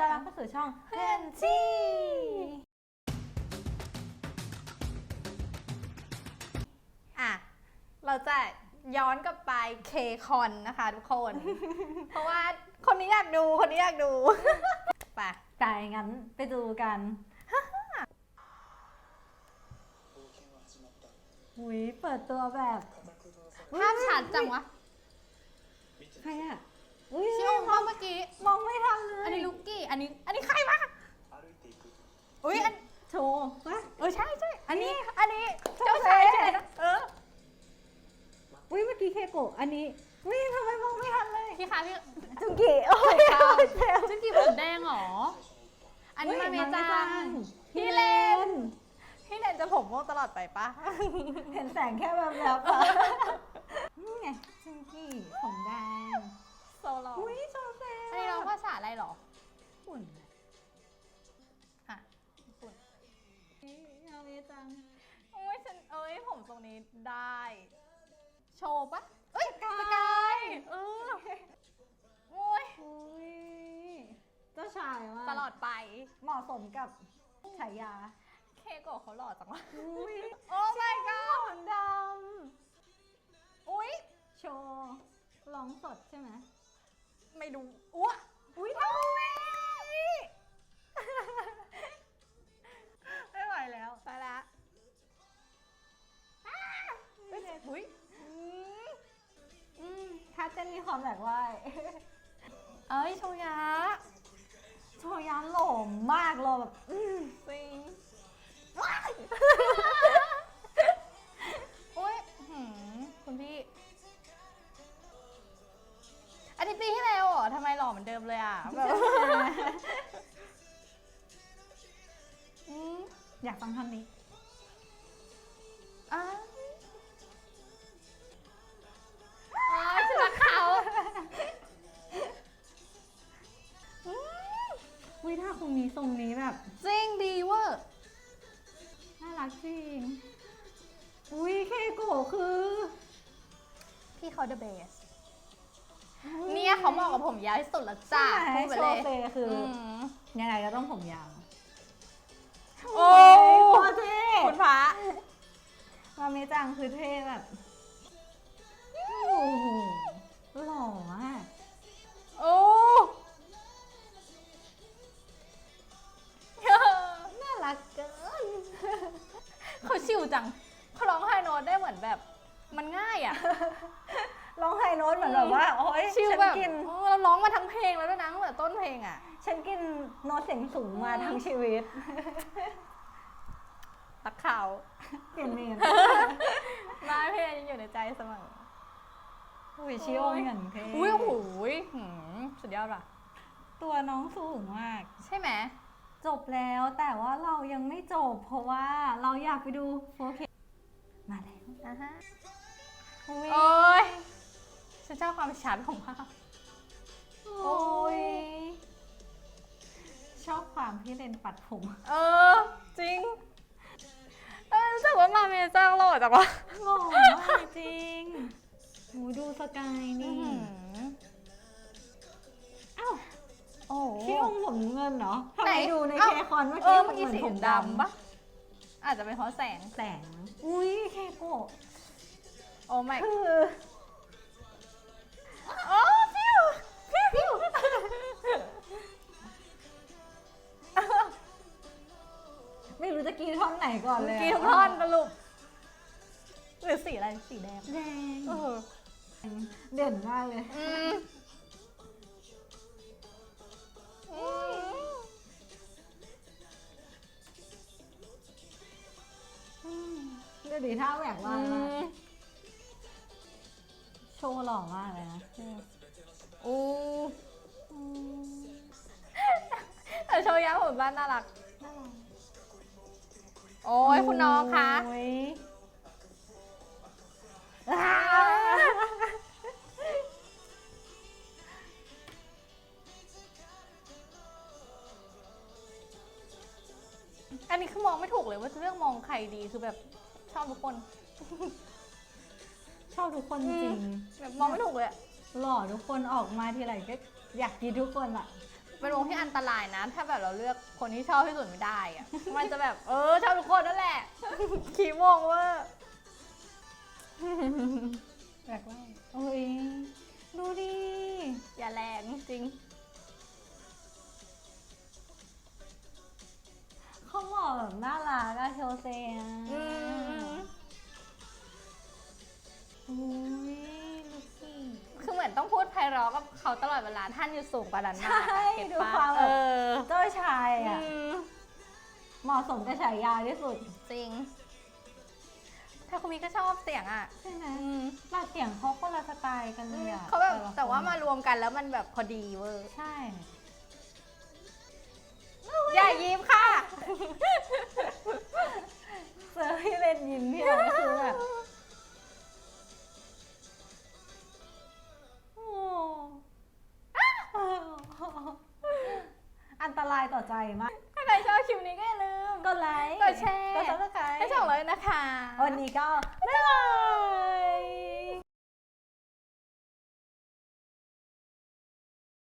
ต้อนรับเข้าสู่ช่องเฮนจีอะ เราจะย้อนกลับไปเคคอนนะคะทุกคน เพราะว่าคนนี้อยากดูคนนี้อยากดู ไปแต่งั้นไปดูกันหุยเปิดตัวแบบภาพชัดจังวะ ใครอะ อุ้ยชิโอมเมื่อกี้ มองไม่ทันเลยอันนี้ลูกกี้ อันนี้ อันนี้ใครวะอุ้ยอันโชว์วะเออใช่ใช่อันนี้ อันนี้ เจ้าชายใช่ไหมนะเออ อุ้ยเมื่อกี้เคโกะอันนี้อุ้ยทำไมมองไม่ทันเลยพี่คะพี่จุงกิโอ้ยค่ะเจ็บชุดกี่ผมแดงเหรอ อันนี้มาเมจัง พี่เลน พี่เลนจะผมม่วงตลอดไปปะ เห็นแสงแค่แบบแบบๆอะนี่ไงจุงกิผมแดง องภาษาอะไรเหรอหุ่นอะญี่ปุ่นยาเมจังโอ้ยฉันเอ้ยผมตรงนี้ได้ โชว์ปะเอ้ยสกายสกายเออโอ้ยอุ้ยเจ้าชายว่าตลอดไปเหมาะสมกับฉายา เคโกะเขาหล่อจังวะอุ้ยโอ้ my god ผมดอุ้ยำโชว์ร้องสดใช่ไหมไม่ดูอ้ว อุ้ยทำไมไม่ไหวแล้วไปละอุ้ยอืมคัดจะมีความแบบว่าเอ้ยโชยะโชยานหล่อมากเลยแบบ อืมจริงโอ้ยหืมคุณพี่ อันนี้ปีที่แล้วเหรอ ทำไมหล่อเหมือนเดิมเลยอะแบบอืมอยากฟังท่อนนี้อะอ๋อฉันรักเขาอุ้ยถ้าคุณมีทรงนี้แบบ จริงดีเวอร์น่ารักจริง อุ้ยเคโกะคือ พี่เขาเดอะเบส เนี่ยเขาเหมาะกับผมยาวที่สุดแล้วจ้าใช่พูดไปโชเลว์ยเซคืออมยังไงก็ต้องผมยาวโอ้โคตรเท่คุณพระมาเมจังคือเท่แบบโอ้โหหล่อมากโอ้น่ารักเกินเขาชิวจังเขาร้องไฮโน้ตได้เหมือนแบบ มันง่ายอะ ร้องไฮโน้ตเหมือนแบบว่าโอ๊ยชิวฉันแบบกินเออเราร้องมาทั้งเพลงแล้วด้วยนะตั้งแต่ต้นเพลงอะ ฉันกินโน้ตเสียงสูงมาทั้งชีวิต ตักข่าวเปลี่ยนเมนมาเพลงยังอยู่ในใจเสมอ อุ้ยชิโอเหมือนเท่อุ้ยโอ้โหหืมสุดยอดว่ะ ตัวน้องสูงมาก ใช่ไหม จบแล้วแต่ว่าเรายังไม่จบ เพราะว่าเราอยากไปดู 4K มาแล้วอะฮะอุ้ยโอ้ย ฉันชอบความชัดของภาพโอ้ย ชอบความที่เลนปัดผม เออ จริงเออรู้สึกว่ามาเมจ้างหล่อจังวะหล่อมากจริงหูดูสกายนี่ อ้าว โอ้โหที่องผมเงินเนาะทำไหนไมดูในเอ้าเคคอนเมื่อเอกี้อเมื่อกี้เหมืสีอนผมดำปะอาจจะเป็นเพราะแสง แสง อุ้ยเคโกะโอ้ไม่คือ กรีดท่อนไหนก่อนเลยกี่ทุกท่อนสรุปหรือสีอะไรสีแดงแดงเออเด่นมากเลย อืมอืมดูดิท่าแหวกอืมากนะมโชว์หล่อมากเลยนะโอ้แต่โชว์ยาผมบ้านน่ารัก โอ้ยคุณน้องคะโอ้ยอันนี้คือมองไม่ถูกเลยว่าจะเรื่องมองใครดีคือแบบชอบทุกคนชอบทุกคนจริงแบบมองไม่ถูกเลยอะ หล่อทุกคนออกมาทีไรก็อยากกินทุกคนอะ เป็นวงที่อันตรายนะ ถ้าแบบเราเลือกคนที่ชอบที่สุดไม่ได้อะมันจะแบบเออชอบทุกคนนั่นแหละ ขี้วงเวอร์อยากเล่าโอ้ยดูดิอย่าแรงจริง ต้องพูดไพเราะกับเขาตลอดเวลาท่านอยู่สูงกว่านั้นมากใช่เก็ตดูปะความแบบ เออเจ้าชายอือะมเหมาะสมกับฉายาที่สุด จริงทาคุมิก็ชอบเสียงอะใช่ไหมอืมลายเสียงเขาคนละสไตล์กันเลยอะเขาแบบละคนแต่ว่ามารวมกันแล้วมันแบบพอดีเวอร์ใช่ อย่ายิ้มค่ะ ต่อใจมาก ถ้าใครชอบคลิปนี้ก็อย่าลืม กดไลค์ กดแชร์ กดซับสไครต์ให้ช่องเลยนะคะ วันนี้ก็บ๊ายบาย